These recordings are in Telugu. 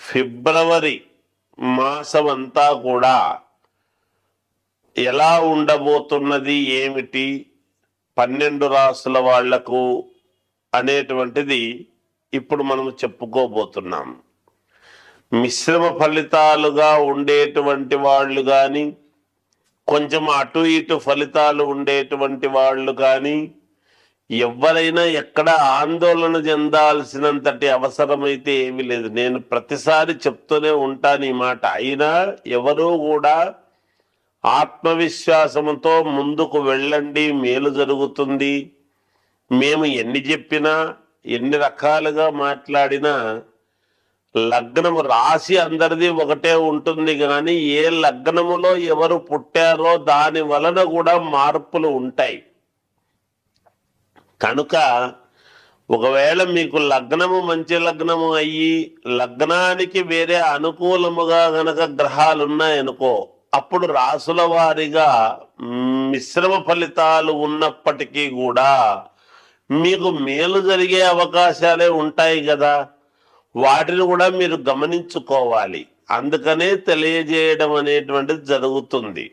ఫిబ్రవరి మాసం అంతా కూడా ఎలా ఉండబోతున్నది ఏమిటి? పన్నెండు రాసుల వాళ్ళకు అనేటువంటిది ఇప్పుడు మనం చెప్పుకోబోతున్నాం. మిశ్రమ ఫలితాలుగా ఉండేటువంటి వాళ్ళు కానీ కొంచెం అటు ఇటు ఫలితాలు ఉండేటువంటి వాళ్ళు కానీ ఎవరైనా ఎక్కడ ఆందోళన చెందాల్సినంతటి అవసరమైతే ఏమీ లేదు. నేను ప్రతిసారి చెప్తూనే ఉంటాను ఈ మాట. అయినా ఎవరూ కూడా ఆత్మవిశ్వాసంతో ముందుకు వెళ్ళండి మేలు జరుగుతుంది. మేము ఎన్ని చెప్పినా ఎన్ని రకాలుగా మాట్లాడినా లగ్నము రాశి అందరిది ఒకటే ఉంటుంది కానీ ఏ లగ్నములో ఎవరు పుట్టారో దాని వలన కూడా మార్పులు ఉంటాయి. కనుక ఒకవేళ మీకు లగ్నము మంచి లగ్నము అయ్యి లగ్నానికి వేరే అనుకూలముగా గనక గ్రహాలు ఉన్నాయనుకో అప్పుడు రాసుల వారిగా మిశ్రమ ఫలితాలు ఉన్నప్పటికీ కూడా మీకు మేలు జరిగే అవకాశాలే ఉంటాయి కదా వాటిని కూడా మీరు గమనించుకోవాలి. అందుకనే తెలియజేయడం అనేటువంటిది జరుగుతుంది.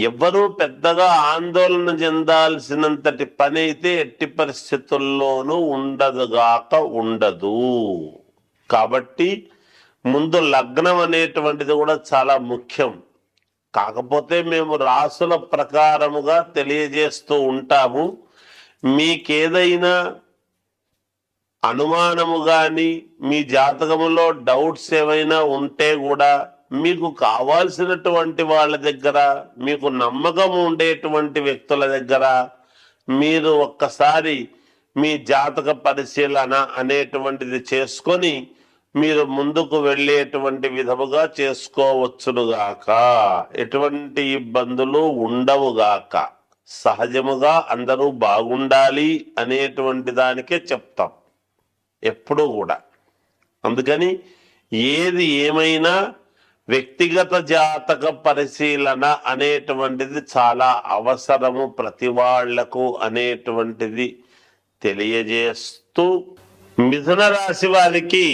ఎవ్వరూ పెద్దగా ఆందోళన చెందాల్సినంతటి పని అయితే ఎట్టి పరిస్థితుల్లోనూ ఉండదుగాక ఉండదు. కాబట్టి ముందు లగ్నం అనేటువంటిది కూడా చాలా ముఖ్యం. కాకపోతే మేము రాసుల ప్రకారముగా తెలియజేస్తూ ఉంటాము. మీకేదైనా అనుమానము కానీ మీ జాతకములో డౌట్స్ ఏమైనా ఉంటే కూడా మీకు కావాల్సినటువంటి వాళ్ళ దగ్గర మీకు నమ్మకం ఉండేటువంటి వ్యక్తుల దగ్గర మీరు ఒక్కసారి మీ జాతక పరిశీలన అనేటువంటిది చేసుకొని మీరు ముందుకు వెళ్ళేటువంటి విధముగా చేసుకోవచ్చునుగాక ఎటువంటి ఇబ్బందులు ఉండవుగాక సహజముగా అందరూ బాగుండాలి అనేటువంటి దానికే చెప్తాం. ఎప్పుడూ కూడా. అందుకని ఏది ఏమైనా వ్యక్తిగత జాతక పరిశీలన అనేటువంటిది చాలా అవసరము ప్రతి వాళ్ళకు అనేటువంటిది తెలియజేస్తూ మిథున రాశి వారికి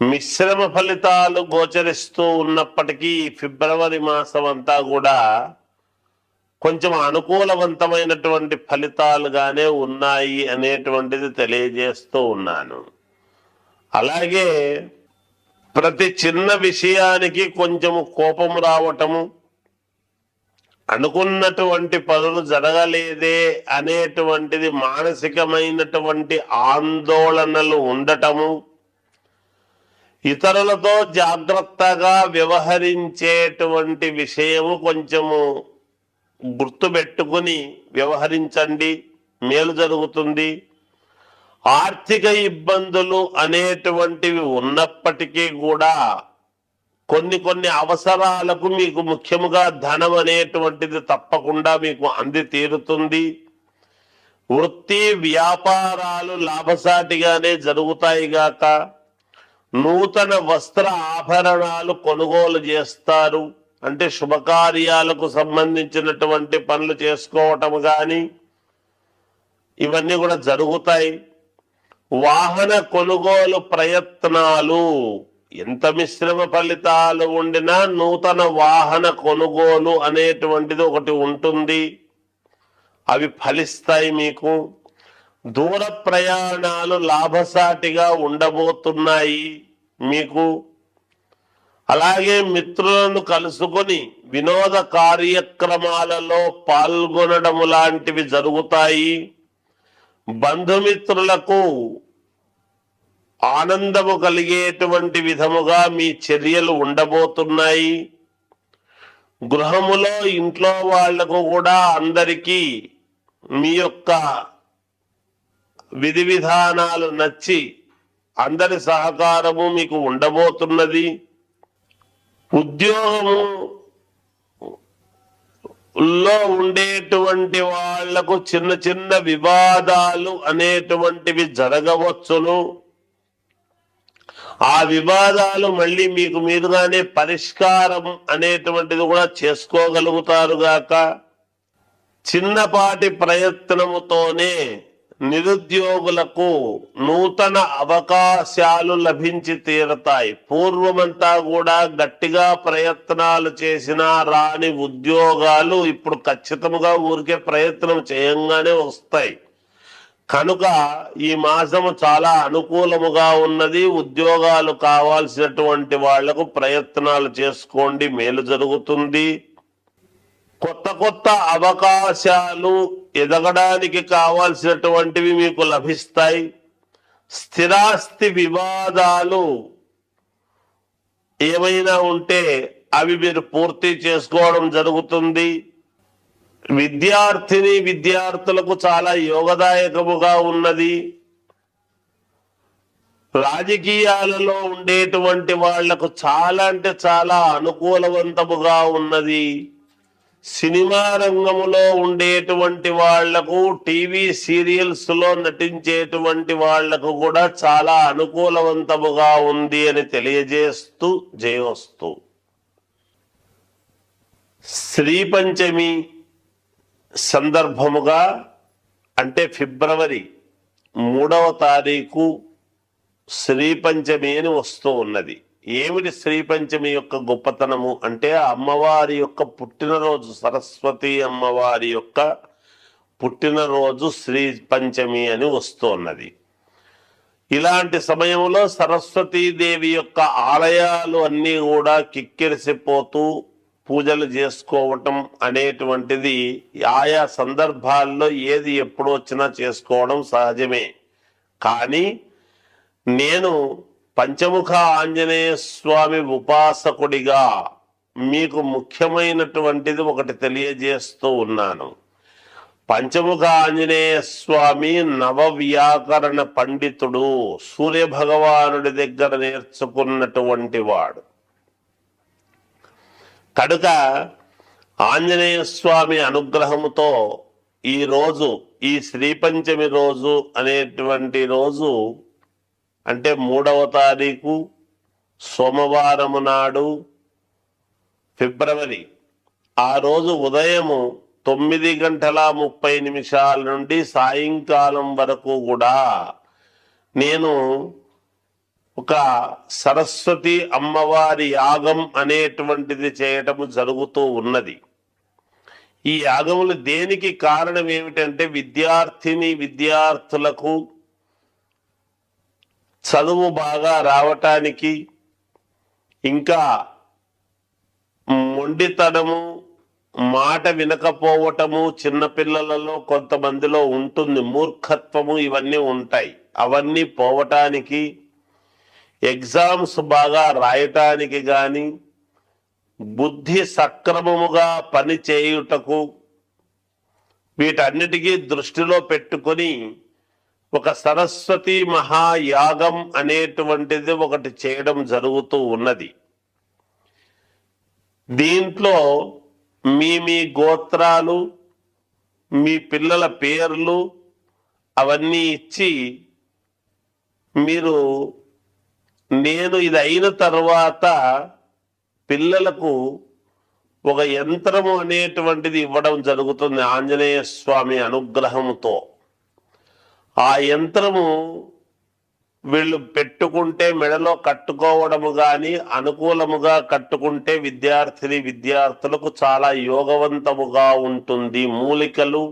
మిశ్రమ ఫలితాలు గోచరిస్తూ ఉన్నప్పటికీ ఫిబ్రవరి మాసం అంతా కూడా కొంచెం అనుకూలవంతమైనటువంటి ఫలితాలుగానే ఉన్నాయి అనేటువంటిది తెలియజేస్తూ ఉన్నాను. అలాగే ప్రతి చిన్న విషయానికి కొంచెము కోపం రావటము అనుకున్నటువంటి పనులు జరగలేదే అనేటువంటిది మానసికమైనటువంటి ఆందోళనలు ఉండటము ఇతరులతో జాగ్రత్తగా వ్యవహరించేటువంటి విషయము కొంచెము గుర్తుపెట్టుకుని వ్యవహరించండి మేలు జరుగుతుంది. ఆర్థిక ఇబ్బందులు అనేటువంటివి ఉన్నప్పటికీ కూడా కొన్ని కొన్ని అవసరాలకు మీకు ముఖ్యముగా ధనం అనేటువంటిది తప్పకుండా మీకు అంది తీరుతుంది. వృత్తి వ్యాపారాలు లాభసాటిగానే జరుగుతాయి గాక. నూతన వస్త్ర ఆభరణాలు కొనుగోలు చేస్తారు. అంటే శుభకార్యాలకు సంబంధించినటువంటి పనులు చేసుకోవటం కానీ ఇవన్నీ కూడా జరుగుతాయి. వాహన కొనుగోలు ప్రయత్నాలు. ఎంత మిశ్రమ ఫలితాలు ఉండినా నూతన వాహన కొనుగోలు అనేటువంటిది ఒకటి ఉంటుంది. అవి ఫలిస్తాయి మీకు. దూర ప్రయాణాలు లాభసాటిగా ఉండబోతున్నాయి మీకు. అలాగే మిత్రులను కలుసుకొని వినోద కార్యక్రమాలలో పాల్గొనడం లాంటివి జరుగుతాయి. బంధుమిత్రులకు ఆనందము కలిగేటువంటి విధముగా మీ చర్యలు ఉండబోతున్నాయి. గృహములో ఇంట్లో వాళ్ళకు కూడా అందరికీ మీ యొక్క విధి విధానాలు నచ్చి అందరి సహకారము మీకు ఉండబోతున్నది. ఉద్యోగము లో ఉండేటువంటి వాళ్ళకు చిన్న చిన్న వివాదాలు అనేటువంటివి జరగవచ్చును. ఆ వివాదాలు మళ్ళీ మీకు మీదుగానే పరిష్కారం అనేటువంటిది కూడా చేసుకోగలుగుతారు గాక. చిన్నపాటి ప్రయత్నముతోనే నిరుద్యోగులకు నూతన అవకాశాలు లభించి తీరతాయి. పూర్వమంతా కూడా గట్టిగా ప్రయత్నాలు చేసినా రాని ఉద్యోగాలు ఇప్పుడు ఖచ్చితంగా ఊరికే ప్రయత్నం చేయంగానే వస్తాయి. కనుక ఈ మాసం చాలా అనుకూలముగా ఉన్నది. ఉద్యోగాలు కావాల్సినటువంటి వాళ్ళకు ప్రయత్నాలు చేసుకోండి. మేలు జరుగుతుంది. కొత్త కొత్త అవకాశాలు ఎదగడానికి కావాల్సినటువంటివి మీకు లభిస్తాయి. స్థిరాస్తి వివాదాలు ఏమైనా ఉంటే అవి మీరు పూర్తి చేసుకోవడం జరుగుతుంది. విద్యార్థిని విద్యార్థులకు చాలా యోగదాయకముగా ఉన్నది. రాజకీయాలలో ఉండేటువంటి వాళ్ళకు చాలా అంటే చాలా అనుకూలవంతముగా ఉన్నది. సినిమా రంగములో ఉండేటువంటి వాళ్ళకు టీవీ సీరియల్స్లో నటించేటువంటి వాళ్ళకు కూడా చాలా అనుకూలవంతముగా ఉంది అని తెలియజేస్తూ జయోస్తూ శ్రీ పంచమి సందర్భముగా అంటే ఫిబ్రవరి మూడవ తారీఖు శ్రీ పంచమి అని వస్తూ ఉన్నది. ఏమిటి శ్రీ పంచమి యొక్క గొప్పతనము? అంటే అమ్మవారి యొక్క పుట్టినరోజు సరస్వతి అమ్మవారి యొక్క పుట్టినరోజు శ్రీ పంచమి అని వస్తున్నది. ఇలాంటి సమయంలో సరస్వతీదేవి యొక్క ఆలయాలు అన్నీ కూడా కిక్కిరిసిపోతూ పూజలు చేసుకోవటం అనేటువంటిది ఆయా సందర్భాల్లో ఏది ఎప్పుడు వచ్చినా చేసుకోవడం సహజమే. కానీ నేను పంచముఖ ఆంజనేయ స్వామి ఉపాసకుడిగా మీకు ముఖ్యమైనటువంటిది ఒకటి తెలియజేస్తూ ఉన్నాను. పంచముఖ ఆంజనేయ స్వామి నవ వ్యాకరణ పండితుడు సూర్య భగవానుడి దగ్గర నేర్చుకున్నటువంటి వాడు. కనుక ఆంజనేయ స్వామి అనుగ్రహముతో ఈ రోజు ఈ శ్రీ పంచమి రోజు అనేటువంటి రోజు అంటే మూడవ తారీఖు సోమవారము నాడు ఫిబ్రవరి. ఆ రోజు ఉదయము తొమ్మిది గంటల ముప్పై నిమిషాల నుండి సాయంకాలం వరకు కూడా నేను ఒక సరస్వతి అమ్మవారి యాగం అనేటువంటిది చేయటము జరుగుతూ ఉన్నది. ఈ యాగములు దేనికి కారణం ఏమిటంటే విద్యార్థిని విద్యార్థులకు చదువు బాగా రావటానికి ఇంకా మొండితనము మాట వినకపోవటము చిన్నపిల్లలలో కొంతమందిలో ఉంటుంది. మూర్ఖత్వము ఇవన్నీ ఉంటాయి. అవన్నీ పోవటానికి ఎగ్జామ్స్ బాగా రాయటానికి కానీ బుద్ధి సక్రమముగా పని చేయుటకు వీటన్నిటికీ దృష్టిలో పెట్టుకొని ఒక సరస్వతి మహాయాగం అనేటువంటిది ఒకటి చేయడం జరుగుతూ ఉన్నది. దీంట్లో మీ మీ గోత్రాలు మీ పిల్లల పేర్లు అవన్నీ ఇచ్చి మీరు నేను ఇది అయిన తర్వాత పిల్లలకు ఒక యంత్రము అనేటువంటిది ఇవ్వడం జరుగుతుంది ఆంజనేయ స్వామి అనుగ్రహంతో ఆ యంత్రము వీళ్ళు పెట్టుకుంటే మెడలో కట్టుకోవడము కానీ అనుకూలముగా కట్టుకుంటే విద్యార్థిని విద్యార్థులకు చాలా యోగవంతముగా ఉంటుంది. మూలికలు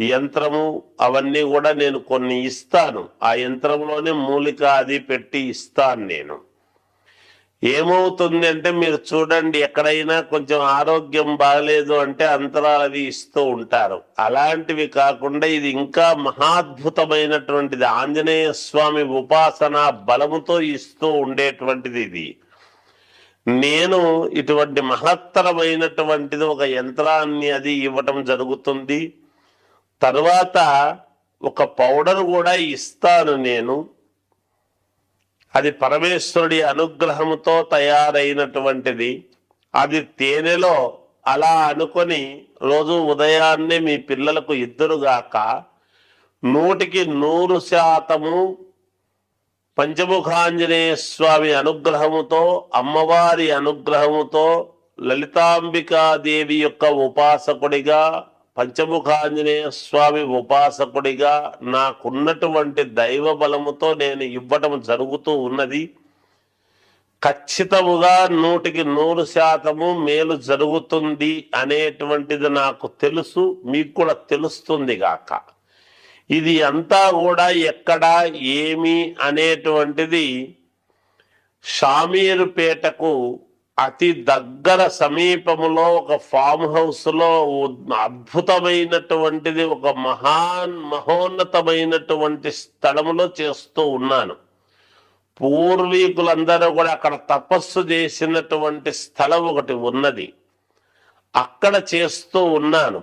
యంత్రము అవన్నీ కూడా నేను కొన్ని ఇస్తాను. ఆ యంత్రంలోనే మూలిక అది పెట్టి ఇస్తాను నేను. ఏమవుతుంది అంటే మీరు చూడండి ఎక్కడైనా కొంచెం ఆరోగ్యం బాగలేదు అంటే అంతరాలు అవి ఇస్తూ ఉంటారు. అలాంటివి కాకుండా ఇది ఇంకా మహాద్భుతమైనటువంటిది. ఆంజనేయ స్వామి ఉపాసన బలముతో ఇస్తూ ఉండేటువంటిది ఇది. నేను ఇటువంటి మహత్తరమైనటువంటిది ఒక యంత్రాన్ని అది ఇవ్వటం జరుగుతుంది. తర్వాత ఒక పౌడర్ కూడా ఇస్తాను నేను. అది పరమేశ్వరుడి అనుగ్రహంతో తయారైనటువంటిది. అది తేనెలో అలా అనుకొని రోజు ఉదయాన్నే మీ పిల్లలకు ఇద్దరుగాక నూటికి నూరు శాతము పంచముఖాంజనేయ స్వామి అనుగ్రహముతో అమ్మవారి అనుగ్రహముతో లలితాంబికాదేవి యొక్క ఉపాసకుడిగా పంచముఖాంజనేయ స్వామి ఉపాసకుడిగా నాకున్నటువంటి దైవ బలముతో నేను ఇవ్వటం జరుగుతూ ఉన్నది. ఖచ్చితముగా నూటికి నూరు శాతము మేలు జరుగుతుంది అనేటువంటిది నాకు తెలుసు మీకు కూడా తెలుస్తుంది గాక. ఇది అంతా కూడా ఎక్కడ ఏమి అనేటువంటిది షామీరుపేటకు అతి దగ్గర సమీపములో ఒక ఫామ్ హౌస్లో అద్భుతమైనటువంటిది ఒక మహాన్ మహోన్నతమైనటువంటి స్థలములో చేస్తూ ఉన్నాను. పూర్వీకులందరూ కూడా అక్కడ తపస్సు చేసినటువంటి స్థలం ఒకటి ఉన్నది. అక్కడ చేస్తూ ఉన్నాను.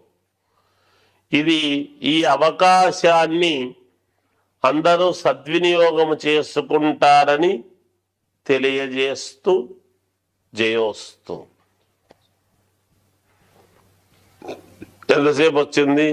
ఇది ఈ అవకాశాన్ని అందరూ సద్వినియోగం చేసుకుంటారని తెలియజేస్తూ జయోస్తు. ఎంతసేపు వచ్చింది